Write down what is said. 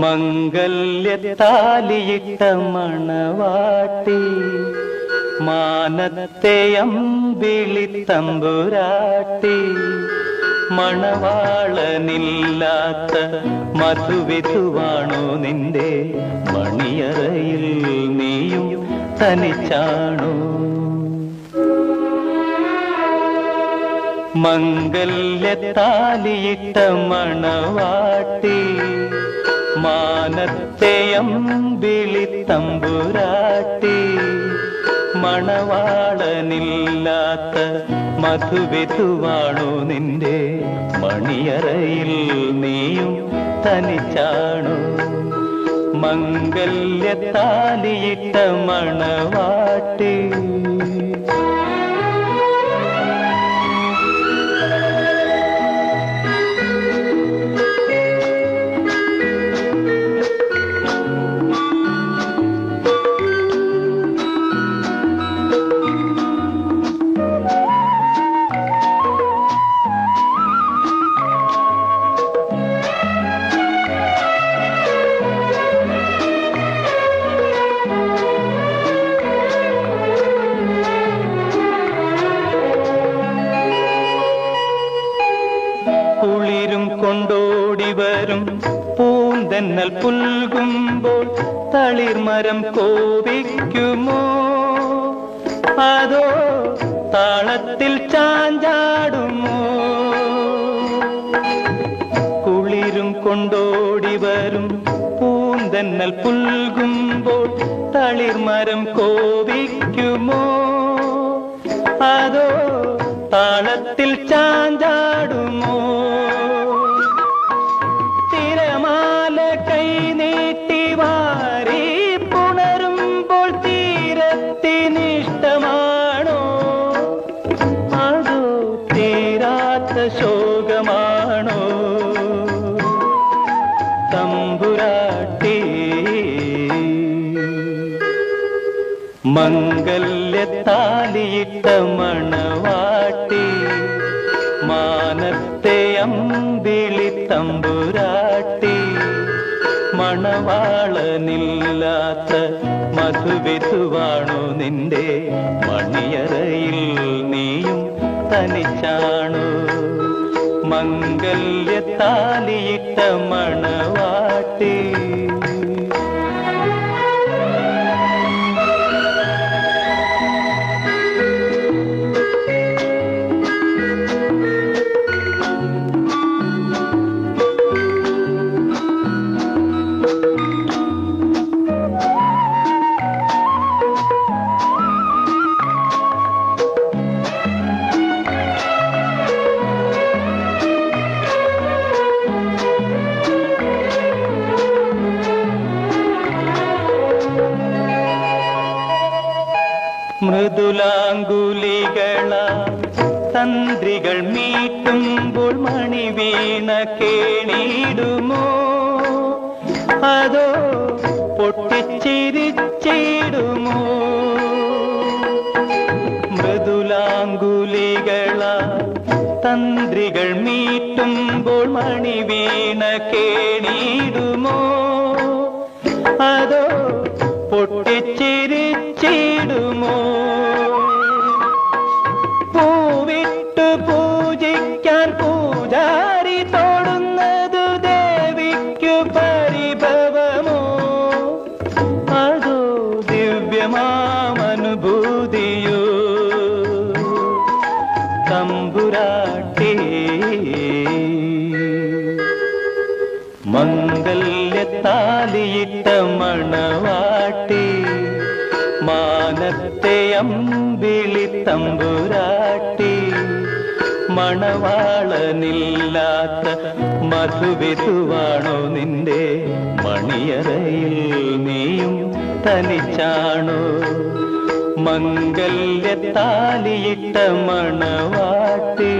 മംഗല്യത്താലിയിട്ട മണവാട്ടി മാനത്തെ അമ്പിളി തമ്പുരാട്ടി മണവാളനില്ലാത്ത മധുവിധുവാണോ നിന്റെ മണിയറയിൽ നീയും തനിച്ചാണോ. മംഗല്യത്താലിയിട്ട മണവാട്ടി മാനത്തെ അമ്പിളി തമ്പുരാട്ടി മണവാളനില്ലാത്ത മധുവിധുവാണു നിന്റെ മണിയറയിൽ നീയും തനിച്ചാണോ. മംഗല്യത്താലിയിട്ട മണവാട്ടി പൂന്തന്നൽ പുൽകുമ്പോൾ തളിർമരം കോപിക്കുമോ? അതോ താളത്തിൽ ചാഞ്ചാടുമോ? കുളിരും കൊണ്ടോടി വരും പൂന്തന്നൽ പുൽകുമ്പോൾ തളിർമരം കോപിക്കുമോ? അതോ താളത്തിൽ ചാഞ്ചാടുമോ? ശോകമാണോ? തമ്പുരാട്ടി മംഗല്യത്താലിയിട്ട മണവാട്ടി മാനത്തെ അമ്പിളി തമ്പുരാട്ടി മണവാളനില്ലാത്ത മധുവിധുവാണോ നിന്റെ മണിയറയിൽ നീയും തനിച്ചാണോ. മംഗല്യത്താലിയിട്ട മണവാട്ടി മൃദുലാങ്കുലികള തന്ത്രികൾ മീട്ടുമ്പോൾ മണി വീണ കേണിടുമോ അതോ പൊട്ടിച്ചിരിച്ചിടുമോ? മൃദുലാങ്കുലികള തന്ത്രികൾ മീട്ടുമ്പോൾ മണി വീണ കേണിടുമോ ദിവ്യമാമനുഭൂതിയോ തമ്പുരാട്ടി. മംഗല്യത്താലിയിട്ട മണവാട്ടി മാനത്തെ അമ്പിളി തമ്പുരാട്ടി മണവാളനില്ലാത്ത മധുവിധുവാണോ നിന്റെ മണിയറയിൽ നീയും തനിച്ചാണോ? മംഗല്യത്താലിയിട്ട മണവാട്ടേ.